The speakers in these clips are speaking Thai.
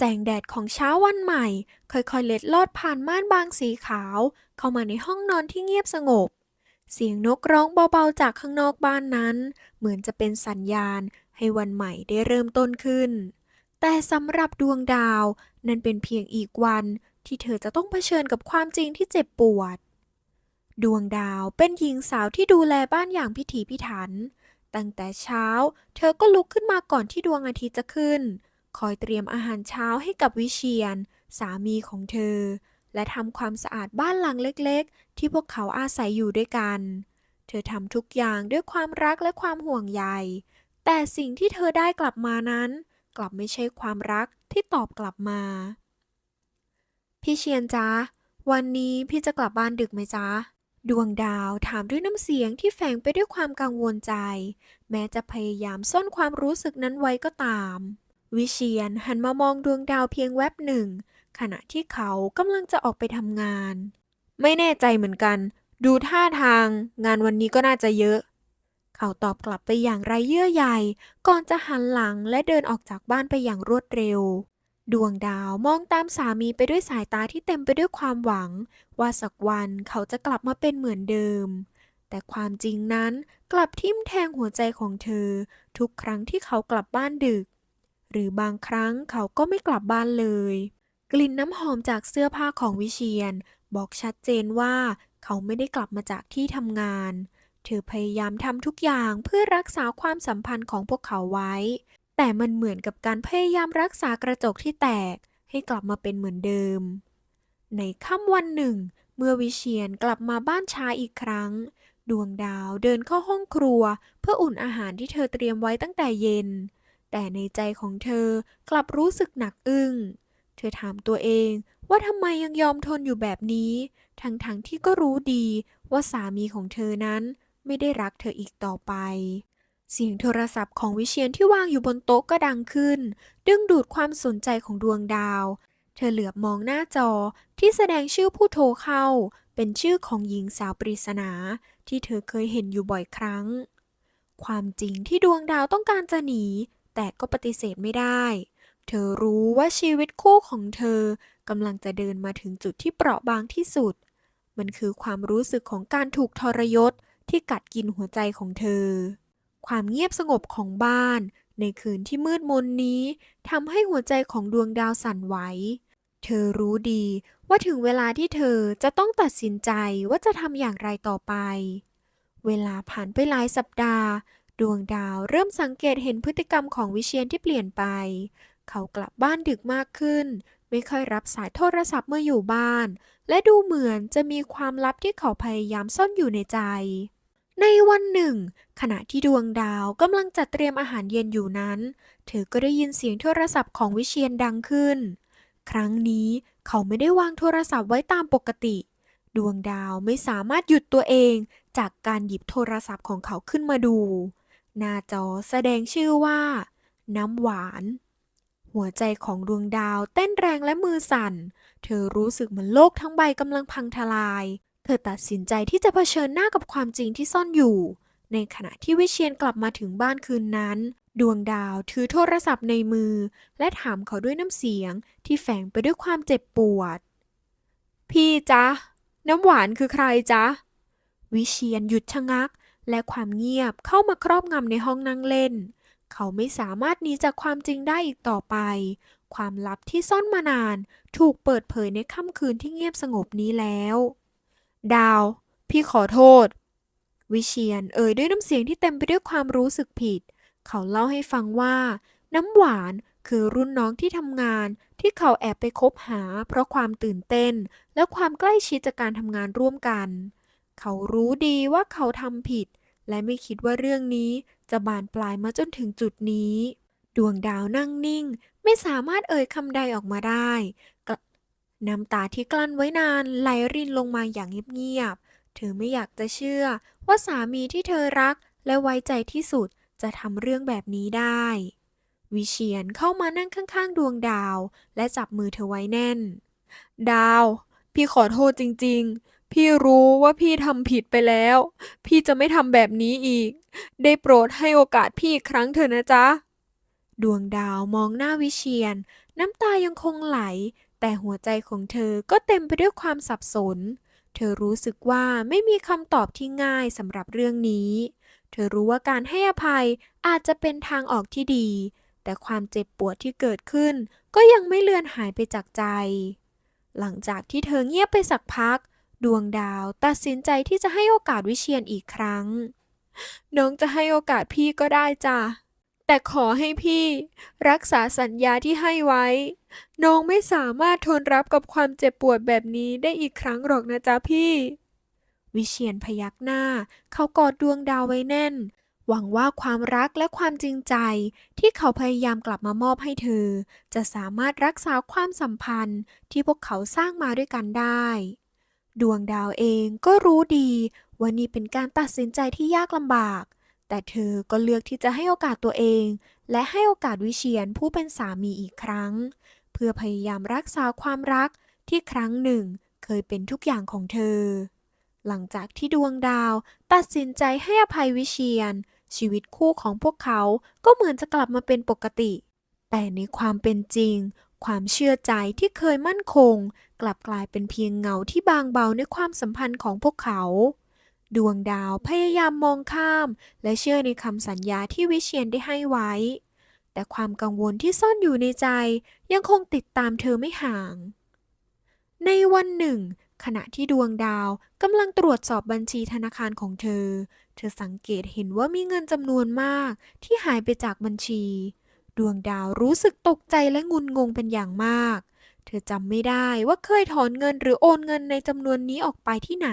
แสงแดดของเช้าวันใหม่ ค่อยๆเล็ดลอดผ่านม่านบางสีขาว เข้ามาในห้องนอนที่เงียบสงบ เสียงนกร้องเบาๆจากข้างนอกบ้านนั้น เหมือนจะเป็นสัญญาณให้วันใหม่ได้เริ่มต้นขึ้น แต่สำหรับดวงดาว นั่นเป็นเพียงอีกวันที่เธอจะต้องเผชิญกับความจริงที่เจ็บปวด ดวงดาวเป็นหญิงสาวที่ดูแลบ้านอย่างพิถีพิถัน ตั้งแต่เช้า เธอก็ลุกขึ้นมาก่อนที่ดวงอาทิตย์จะขึ้น คอยเตรียมอาหารเช้าให้กับวิเชียน สามีของเธอ และทำความสะอาดบ้านหลังเล็กๆ ที่พวกเขาอาศัยอยู่ด้วยกัน เธอทำทุกอย่างด้วยความรักและความห่วงใย แต่สิ่งที่เธอได้กลับมานั้น กลับไม่ใช่ความรักที่ตอบกลับมา พี่เชียนจ๊ะ วันนี้พี่จะกลับบ้านดึกไหมจ๊ะดวงดาวถามด้วยน้ำเสียงที่แฝงไปด้วยความกังวลใจ แม้จะพยายามซ่อนความรู้สึกนั้นไว้ก็ตาม วิเชียนหันมามองดวงดาวเพียงแวบหนึ่ง ขณะที่เขากำลังจะออกไปทำงาน ไม่แน่ใจเหมือนกัน ดูท่าทาง งานวันนี้ก็น่าจะเยอะ เขาตอบกลับไปอย่างไรเยื่อใยก่อนจะหันหลังและเดินออกจากบ้านไปอย่างรวดเร็ว ดวงดาวมองตามสามีไปด้วยสายตาที่เต็มไปด้วยความหวัง ว่าสักวันเขาจะกลับมาเป็นเหมือนเดิมแต่ความจริงนั้นกลับทิ่มแทงหัวใจของเธอ ทุกครั้งที่เขากลับบ้านดึก หรือบางครั้งเขาก็ไม่กลับบ้านเลย กลิ่นน้ำหอมจากเสื้อผ้าของวิเชียน บอกชัดเจนว่า เขาไม่ได้กลับมาจากที่ทำงาน เธอพยายามทำทุกอย่างเพื่อรักษาความสัมพันธ์ของพวกเขาไว้ แต่มันเหมือนกับการพยายามรักษากระจกที่แตก ให้กลับมาเป็นเหมือนเดิม ในค่ำวันหนึ่ง เมื่อวิเชียนกลับมาบ้านช้าอีกครั้ง ดวงดาวเดินเข้าห้องครัว เพื่ออุ่นอาหารที่เธอเตรียมไว้ตั้งแต่เย็น แต่ในใจของเธอกลับรู้สึกหนักอึ้ง เธอถามตัวเองว่าทำไมยังยอมทนอยู่แบบนี้ ทั้งๆทที่ก็รู้ดีว่าสามีของเธอนั้นไม่ได้รักเธออีกต่อไป เสียงโทรศัพท์ของวิเชียนที่วางอยู่บนโต๊ะก็ดังขึ้น ดึงดูดความสนใจของดวงดาว เธอเหลือบมองหน้าจอที่แสดงชื่อผู้โทรเข้า เป็นชื่อของหญิงสาวปริศนา ที่เธอเคยเห็นอยู่บ่อยครั้ง ความจริงที่ดวงดาวต้องการจะหนี แต่ก็ปฏิเสธไม่ได้ เธอรู้ว่าชีวิตคู่ของเธอกำลังจะเดินมาถึงจุดที่เปราะบางที่สุด มันคือความรู้สึกของการถูกทรยศที่กัดกินหัวใจของเธอ ความเงียบสงบของบ้าน ในคืนที่มืดมนนี้ทำให้หัวใจของดวงดาวสั่นไหว เธอรู้ดีว่าถึงเวลาที่เธอจะต้องตัดสินใจว่าจะทำอย่างไรต่อไป เวลาผ่านไปหลายสัปดาห์ ดวงดาวเริ่มสังเกตเห็นพฤติกรรมของวิเชียนที่เปลี่ยนไป เขากลับบ้านดึกมากขึ้น ไม่ค่อยรับสายโทรศัพท์เมื่ออยู่บ้าน และดูเหมือนจะมีความลับที่เขาพยายามซ่อนอยู่ในใจ ในวันหนึ่ง ขณะที่ดวงดาวกำลังจัดเตรียมอาหารเย็นอยู่นั้น เธอก็ได้ยินเสียงโทรศัพท์ของวิเชียนดังขึ้น ครั้งนี้เขาไม่ได้วางโทรศัพท์ไว้ตามปกติ ดวงดาวไม่สามารถหยุดตัวเองจากการหยิบโทรศัพท์ของเขาขึ้นมาดู หน้าจอแสดงชื่อว่า น้ำหวาน หัวใจของดวงดาวเต้นแรงและมือสั่น เธอรู้สึกเหมือนโลกทั้งใบกำลังพังทลาย เธอตัดสินใจที่จะเผชิญหน้ากับความจริงที่ซ่อนอยู่ ในขณะที่วิเชียนกลับมาถึงบ้านคืนนั้น ดวงดาวถือโทรศัพท์ในมือ และถามเขาด้วยน้ำเสียงที่แฝงไปด้วยความเจ็บปวด พี่จ๊ะ น้ำหวานคือใครจ๊ะวิเชียนหยุดชะงัก และความเงียบเข้ามาครอบงำในห้องนั่งเล่น เขาไม่สามารถหนีจากความจริงได้อีกต่อไป ความลับที่ซ่อนมานาน ถูกเปิดเผยในค่ำคืนที่เงียบสงบนี้แล้ว ดาว พี่ขอโทษ วิเชียนเอ่ยด้วยน้ำเสียงที่เต็มไปด้วยความรู้สึกผิด เขาเล่าให้ฟังว่า น้ำหวานคือรุ่นน้องที่ทำงานที่เขาแอบไปคบหา เพราะความตื่นเต้น และความใกล้ชิดจากการทำงานร่วมกัน เขารู้ดีว่าเขาทำผิด และไม่คิดว่าเรื่องนี้จะบานปลายมาจนถึงจุดนี้ ดวงดาวนั่งนิ่ง ไม่สามารถเอ่ยคำใดออกมาได้น้ำตาที่กลั้นไว้นานไหลรินลงมาอย่างเงียบๆ เธอไม่อยากจะเชื่อว่าสามีที่เธอรักและไว้ใจที่สุดจะทำเรื่องแบบนี้ได้ วิเชียนเข้ามานั่งข้างๆ ดวงดาว และจับมือเธอไว้แน่น ดาว พี่ขอโทษจริง ๆ พี่รู้ว่าพี่ทำผิดไปแล้ว พี่จะไม่ทำแบบนี้อีก ได้โปรดให้โอกาสพี่อีกครั้งเถอะนะจ๊ะ ดวงดาวมองหน้าวิเชียน น้ำตายังคงไหล แต่หัวใจของเธอก็เต็มไปด้วยความสับสน เธอรู้สึกว่าไม่มีคำตอบที่ง่ายสำหรับเรื่องนี้ เธอรู้ว่าการให้อภัยอาจจะเป็นทางออกที่ดี แต่ความเจ็บปวดที่เกิดขึ้น ก็ยังไม่เลือนหายไปจากใจ หลังจากที่เธอเงียบไปสักพัก ดวงดาวตัดสินใจที่จะให้โอกาสวิเชียนอีกครั้ง น้องจะให้โอกาสพี่ก็ได้จ้ะ แต่ขอให้พี่ รักษาสัญญาที่ให้ไว้ น้องไม่สามารถทนรับกับความเจ็บปวดแบบนี้ได้อีกครั้งหรอกนะจ๊ะพี่ วิเชียนพยักหน้า เขากอดดวงดาวไว้แน่น หวังว่าความรักและความจริงใจ ที่เขาพยายามกลับมามอบให้เธอ จะสามารถรักษาความสัมพันธ์ที่พวกเขาสร้างมาด้วยกันได้ ดวงดาวเองก็รู้ดีว่านี่เป็นการตัดสินใจที่ยากลำบาก แต่เธอก็เลือกที่จะให้โอกาสตัวเอง และให้โอกาสวิเชียนผู้เป็นสามีอีกครั้ง เพื่อพยายามรักษาความรักที่ครั้งหนึ่งเคยเป็นทุกอย่างของเธอ หลังจากที่ดวงดาวตัดสินใจให้อภัยวิเชียน ชีวิตคู่ของพวกเขาก็เหมือนจะกลับมาเป็นปกติ แต่ในความเป็นจริง ความเชื่อใจที่เคยมั่นคง กลับกลายเป็นเพียงเงาที่บางเบาในความสัมพันธ์ของพวกเขา ดวงดาวพยายามมองข้าม และเชื่อในคำสัญญาที่วิเชียนได้ให้ไว้ แต่ความกังวลที่ซ่อนอยู่ในใจยังคงติดตามเธอไม่ห่าง ในวันหนึ่ง ขณะที่ดวงดาวกำลังตรวจสอบบัญชีธนาคารของเธอ เธอสังเกตเห็นว่ามีเงินจำนวนมากที่หายไปจากบัญชี ดวงดาวรู้สึกตกใจและงุนงงเป็นอย่างมาก เธอจำไม่ได้ว่าเคยถอนเงินหรือโอนเงินในจำนวนนี้ออกไปที่ไหน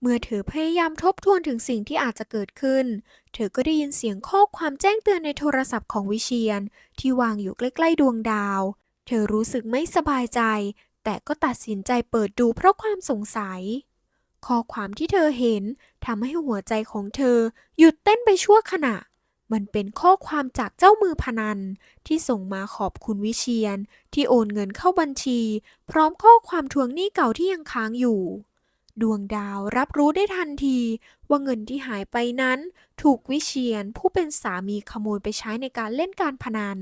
เมื่อเธอพยายามทบทวนถึงสิ่งที่อาจจะเกิดขึ้น เธอก็ได้ยินเสียงข้อความแจ้งเตือนในโทรศัพท์ของวิเชียน ที่วางอยู่ใกล้ๆดวงดาว เธอรู้สึกไม่สบายใจ แต่ก็ตัดสินใจเปิดดูเพราะความสงสัย ข้อความที่เธอเห็นทำให้หัวใจของเธอหยุดเต้นไปชั่วขณะ มันเป็นข้อความจากเจ้ามือพนัน ที่ส่งมาขอบคุณวิเชียน ที่โอนเงินเข้าบัญชี พร้อมข้อความทวงหนี้เก่าที่ยังค้างอยู่ ดวงดาวรับรู้ได้ทันที ว่าเงินที่หายไปนั้น ถูกวิเชียนผู้เป็นสามีขโมยไปใช้ในการเล่นการพนัน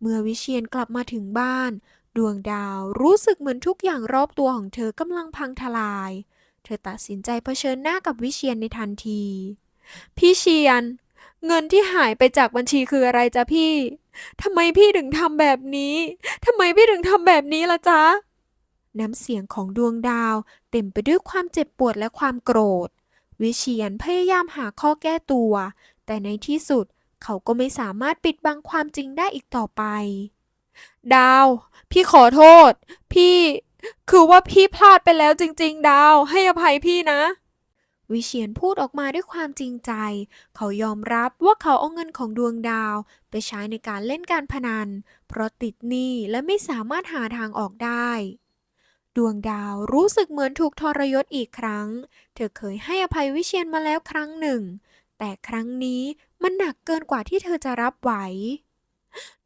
เมื่อวิเชียนกลับมาถึงบ้าน ดวงดาวรู้สึกเหมือนทุกอย่างรอบตัวของเธอกำลังพังทลาย เธอตัดสินใจเผชิญหน้ากับวิเชียนในทันที พี่เชียน เงินที่หายไปจากบัญชีคืออะไรจ๊ะพี่ ทำไมพี่ถึงทำแบบนี้ ทำไมพี่ถึงทำแบบนี้ล่ะจ๊ะ น้ำเสียงของดวงดาว เต็มไปด้วยความเจ็บปวดและความโกรธ วิเชียนพยายามหาข้อแก้ตัว แต่ในที่สุดเขาก็ไม่สามารถปิดบังความจริงได้อีกต่อไป ดาว พี่ขอโทษ พี่ คือว่าพี่พลาดไปแล้วจริง ๆ ดาว ให้อภัยพี่นะ วิเชียนพูดออกมาด้วยความจริงใจ เขายอมรับว่าเขาเอาเงินของดวงดาว ไปใช้ในการเล่นการพนัน เพราะติดหนี้และไม่สามารถหาทางออกได้ ดวงดาวรู้สึกเหมือนถูกทรยศอีกครั้ง เธอเคยให้อภัยวิเชียนมาแล้วครั้งหนึ่ง แต่ครั้งนี้มันหนักเกินกว่าที่เธอจะรับไหว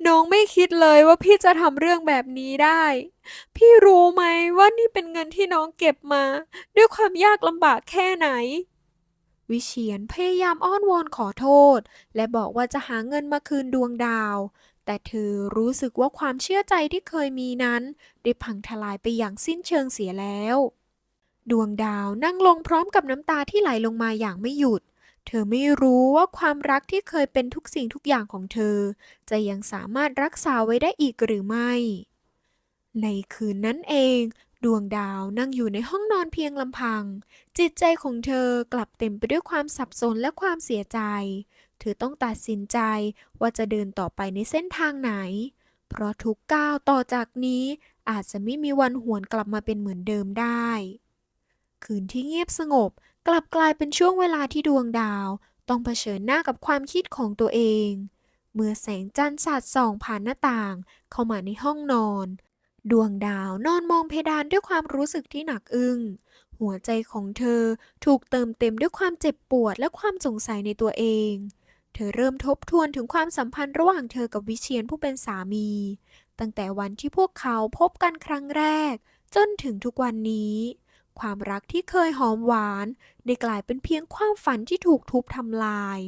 น้องไม่คิดเลยว่าพี่จะทำเรื่องแบบนี้ได้ พี่รู้ไหมว่านี่เป็นเงินที่น้องเก็บมา ด้วยความยากลำบากแค่ไหน วิเชียนพยายามอ้อนวอนขอโทษ และบอกว่าจะหาเงินมาคืนดวงดาว แต่เธอรู้สึกว่าความเชื่อใจที่เคยมีนั้น ได้พังทลายไปอย่างสิ้นเชิงเสียแล้ว ดวงดาวนั่งลงพร้อมกับน้ำตาที่ไหลลงมาอย่างไม่หยุด เธอไม่รู้ว่าความรักที่เคยเป็นทุกสิ่งทุกอย่างของเธอ จะยังสามารถรักษาไว้ได้อีกหรือไม่ ในคืนนั้นเอง ดวงดาวนั่งอยู่ในห้องนอนเพียงลำพัง จิตใจของเธอกลับเต็มไปด้วยความสับสนและความเสียใจ เธอต้องตัดสินใจว่าจะเดินต่อไปในเส้นทางไหน เพราะทุกก้าวต่อจากนี้อาจจะไม่มีวันหวนกลับมาเป็นเหมือนเดิมได้ คืนที่เงียบสงบ กลับกลายเป็นช่วงเวลาที่ดวงดาว ต้องเผชิญหน้ากับความคิดของตัวเอง เมื่อแสงจันทร์สาดส่องผ่านหน้าต่าง เข้ามาในห้องนอน ดวงดาวนอนมองเพดานด้วยความรู้สึกที่หนักอึ้ง หัวใจของเธอถูกเติมเต็มด้วยความเจ็บปวดและความสงสัยในตัวเอง เธอเริ่มทบทวนถึงความสัมพันธ์ระหว่างเธอกับวิเชียนผู้เป็นสามี ตั้งแต่วันที่พวกเขาพบกันครั้งแรก จนถึงทุกวันนี้ ความรักที่เคยหอมหวาน ได้กลายเป็นเพียงความฝันที่ถูกทุบทำลาย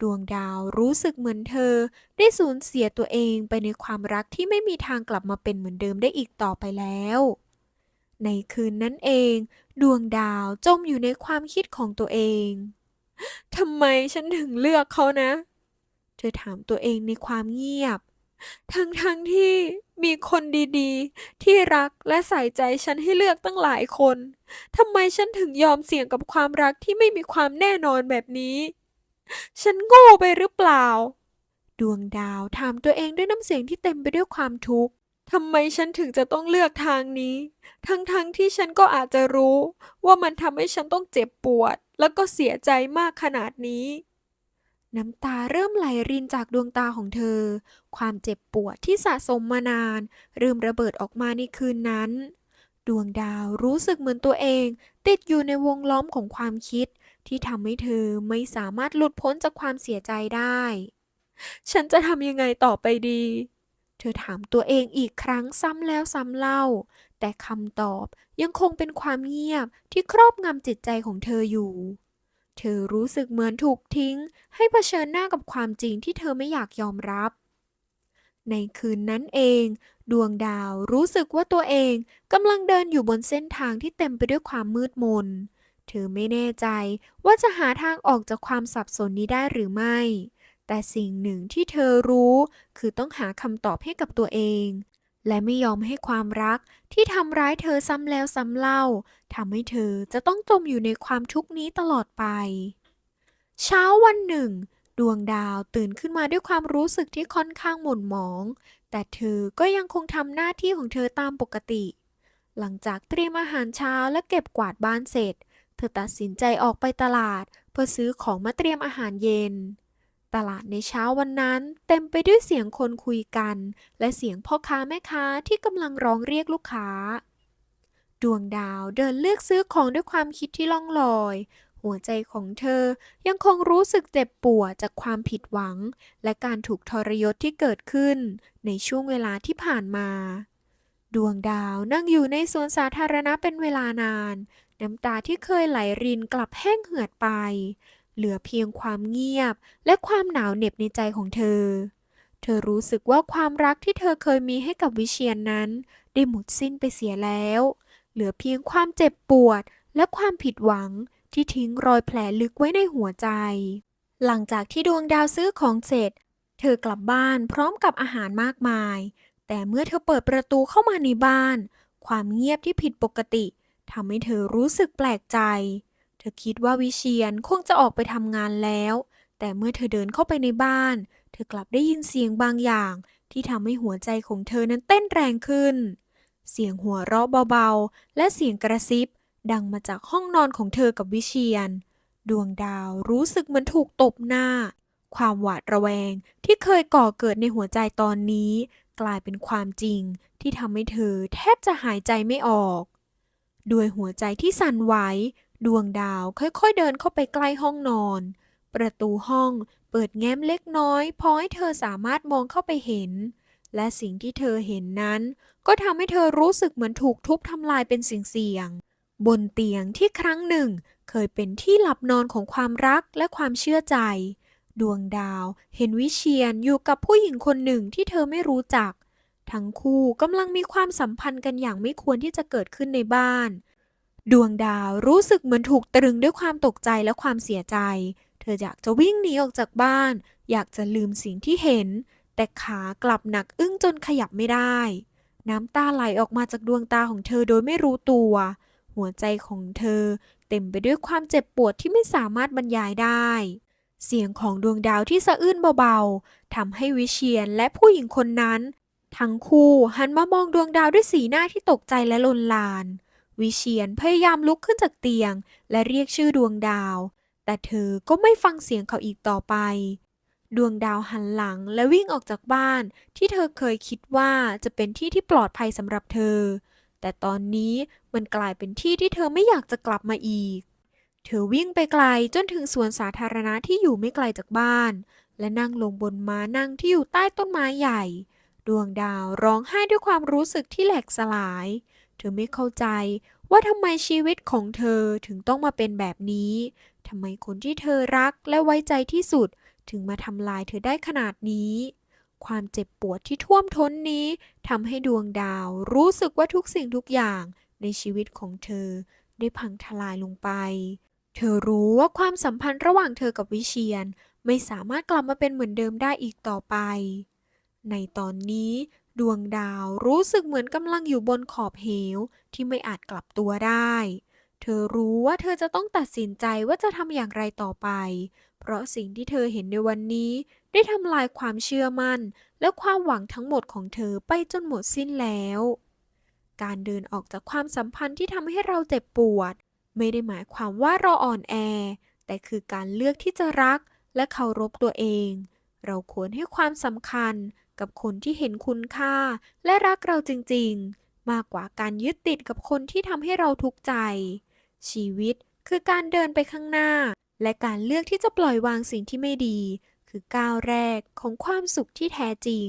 ดวงดาวรู้สึกเหมือนเธอ ได้สูญเสียตัวเองไปในความรักที่ไม่มีทางกลับมาเป็นเหมือนเดิมได้อีกต่อไปแล้ว ในคืนนั้นเอง ดวงดาวจมอยู่ในความคิดของตัวเองทำไมฉันถึงเลือกเขานะ เธอถามตัวเองในความเงียบ ทั้งๆทที่มีคนดีๆ ที่รักและใส่ใจฉันให้เลือกตั้งหลายคนทำไมฉันถึงยอมเสี่ยงกับความรักที่ไม่มีความแน่นอนแบบนี้ ฉันโง่ไปหรือเปล่า ดวงดาวถามตัวเองด้วยน้ำเสียงที่เต็มไปด้วยความทุกข์ทำไมฉันถึงจะต้องเลือกทางนี้ ทั้งๆทที่ฉันก็อาจจะรู้ ว่ามันทำให้ฉันต้องเจ็บปวด แล้วก็เสียใจมากขนาดนี้ น้ำตาเริ่มไหลรินจากดวงตาของเธอ ความเจ็บปวดที่สะสมมานาน เริ่มระเบิดออกมาในคืนนั้น ดวงดาวรู้สึกเหมือนตัวเอง ติดอยู่ในวงล้อมของความคิด ที่ทำให้เธอไม่สามารถหลุดพ้นจากความเสียใจได้ ฉันจะทำยังไงต่อไปดี เธอถามตัวเองอีกครั้งซ้ำแล้วซ้ำเล่า แต่คำตอบยังคงเป็นความเงียบที่ครอบงำจิตใจของเธออยู่ เธอรู้สึกเหมือนถูกทิ้ง ให้เผชิญหน้ากับความจริงที่เธอไม่อยากยอมรับ ในคืนนั้นเอง ดวงดาวรู้สึกว่าตัวเองกำลังเดินอยู่บนเส้นทางที่เต็มไปด้วยความมืดมน เธอไม่แน่ใจว่าจะหาทางออกจากความสับสนนี้ได้หรือไม่ แต่สิ่งหนึ่งที่เธอรู้คือต้องหาคำตอบให้กับตัวเอง และไม่ยอมให้ความรักที่ทำร้ายเธอซ้ำแล้วซ้ำเล่าทำให้เธอจะต้องจมอยู่ในความทุกข์นี้ตลอดไป เช้าวันหนึ่ง ดวงดาวตื่นขึ้นมาด้วยความรู้สึกที่ค่อนข้างหม่นหมอง แต่เธอก็ยังคงทำหน้าที่ของเธอตามปกติ หลังจากเตรียมอาหารเช้าและเก็บกวาดบ้านเสร็จ เธอตัดสินใจออกไปตลาด เพื่อซื้อของมาเตรียมอาหารเย็น ตลาดในเช้าวันนั้น เต็มไปด้วยเสียงคนคุยกัน และเสียงพ่อค้าแม่ค้าที่กำลังร้องเรียกลูกค้า ดวงดาวเดินเลือกซื้อของด้วยความคิดที่ล่องลอย หัวใจของเธอยังคงรู้สึกเจ็บปวดจากความผิดหวัง และการถูกทรยศที่เกิดขึ้น ในช่วงเวลาที่ผ่านมา ดวงดาวนั่งอยู่ในสวนสาธารณะเป็นเวลานาน น้ำตาที่เคยไหลรินกลับแห้งเหือดไป เหลือเพียงความเงียบและความหนาวเหน็บในใจของเธอ เธอรู้สึกว่าความรักที่เธอเคยมีให้กับวิเชียนนั้น ได้หมดสิ้นไปเสียแล้ว เหลือเพียงความเจ็บปวดและความผิดหวังที่ทิ้งรอยแผลลึกไว้ในหัวใจ หลังจากที่ดวงดาวซื้อของเสร็จ เธอกลับบ้านพร้อมกับอาหารมากมาย แต่เมื่อเธอเปิดประตูเข้ามาในบ้าน ความเงียบที่ผิดปกติทำให้เธอรู้สึกแปลกใจ ธอคิดว่าวิเชียนคงจะออกไปทำงานแล้ว แต่เมื่อเธอเดินเข้าไปในบ้าน เธอกลับได้ยินเสียงบางอย่าง ที่ทำให้หัวใจของเธอนั้นเต้นแรงขึ้น เสียงหัวเราะเบาๆ และเสียงกระซิบ ดังมาจากห้องนอนของเธอกับวิเชียน ดวงดาวรู้สึกเหมือนถูกตบหน้า ความหวาดระแวงที่เคยก่อเกิดในหัวใจตอนนี้ กลายเป็นความจริงที่ทำให้เธอแทบจะหายใจไม่ออกด้วยหัวใจที่สั่นไหว ดวงดาวค่อยๆเดินเข้าไปใกล้ห้องนอน ประตูห้องเปิดแง้มเล็กน้อย พอให้เธอสามารถมองเข้าไปเห็น และสิ่งที่เธอเห็นนั้น ก็ทำให้เธอรู้สึกเหมือนถูกทุบทำลายเป็นสิ่งเสียงๆบนเตียงที่ครั้งหนึ่ง เคยเป็นที่หลับนอนของความรักและความเชื่อใจ ดวงดาวเห็นวิเชียนอยู่กับผู้หญิงคนหนึ่งที่เธอไม่รู้จัก ทั้งคู่กำลังมีความสัมพันธ์กันอย่างไม่ควรที่จะเกิดขึ้นในบ้าน ดวงดาวรู้สึกเหมือนถูกตรึงด้วยความตกใจและความเสียใจ เธออยากจะวิ่งหนีออกจากบ้าน อยากจะลืมสิ่งที่เห็น แต่ขากลับหนักอึ้งจนขยับไม่ได้ น้ำตาไหลออกมาจากดวงตาของเธอโดยไม่รู้ตัว หัวใจของเธอเต็มไปด้วยความเจ็บปวดที่ไม่สามารถบรรยายได้ เสียงของดวงดาวที่สะอื้นเบาๆทำให้วิเชียนและผู้หญิงคนนั้น ทั้งคู่หันมามองดวงดาวด้วยสีหน้าที่ตกใจและลนลาน วิเชียนพยายามลุกขึ้นจากเตียง และเรียกชื่อดวงดาว แต่เธอก็ไม่ฟังเสียงเขาอีกต่อไป ดวงดาวหันหลังและวิ่งออกจากบ้าน ที่เธอเคยคิดว่าจะเป็นที่ที่ปลอดภัยสำหรับเธอ แต่ตอนนี้มันกลายเป็นที่ที่เธอไม่อยากจะกลับมาอีก เธอวิ่งไปไกลจนถึงสวนสาธารณะที่อยู่ไม่ไกลจากบ้าน และนั่งลงบนม้านั่งที่อยู่ใต้ต้นไม้ใหญ่ ดวงดาวร้องไห้ด้วยความรู้สึกที่แหลกสลายเธอไม่เข้าใจว่าทำไมชีวิตของเธอถึงต้องมาเป็นแบบนี้ ทำไมคนที่เธอรักและไว้ใจที่สุด ถึงมาทำลายเธอได้ขนาดนี้ ความเจ็บปวดที่ท่วมท้นนี้ทำให้ดวงดาวรู้สึกว่าทุกสิ่งทุกอย่างในชีวิตของเธอ ได้พังทลายลงไป เธอรู้ว่าความสัมพันธ์ระหว่างเธอกับวิเชียน ไม่สามารถกลับมาเป็นเหมือนเดิมได้อีกต่อไป ในตอนนี้ ดวงดาวรู้สึกเหมือนกำลังอยู่บนขอบเหวที่ไม่อาจกลับตัวได้ เธอรู้ว่าเธอจะต้องตัดสินใจว่าจะทำอย่างไรต่อไป เพราะสิ่งที่เธอเห็นในวันนี้ ได้ทำลายความเชื่อมั่น และความหวังทั้งหมดของเธอไปจนหมดสิ้นแล้ว การเดินออกจากความสัมพันธ์ที่ทำให้เราเจ็บปวด ไม่ได้หมายความว่าเราอ่อนแอ แต่คือการเลือกที่จะรักและเคารพตัวเอง เราควรให้ความสำคัญ กับคนที่เห็นคุณค่า และรักเราจริงๆ มากกว่าการยึดติดกับคนที่ทำให้เราทุกข์ใจ ชีวิตคือการเดินไปข้างหน้า และการเลือกที่จะปล่อยวางสิ่งที่ไม่ดี คือก้าวแรกของความสุขที่แท้จริง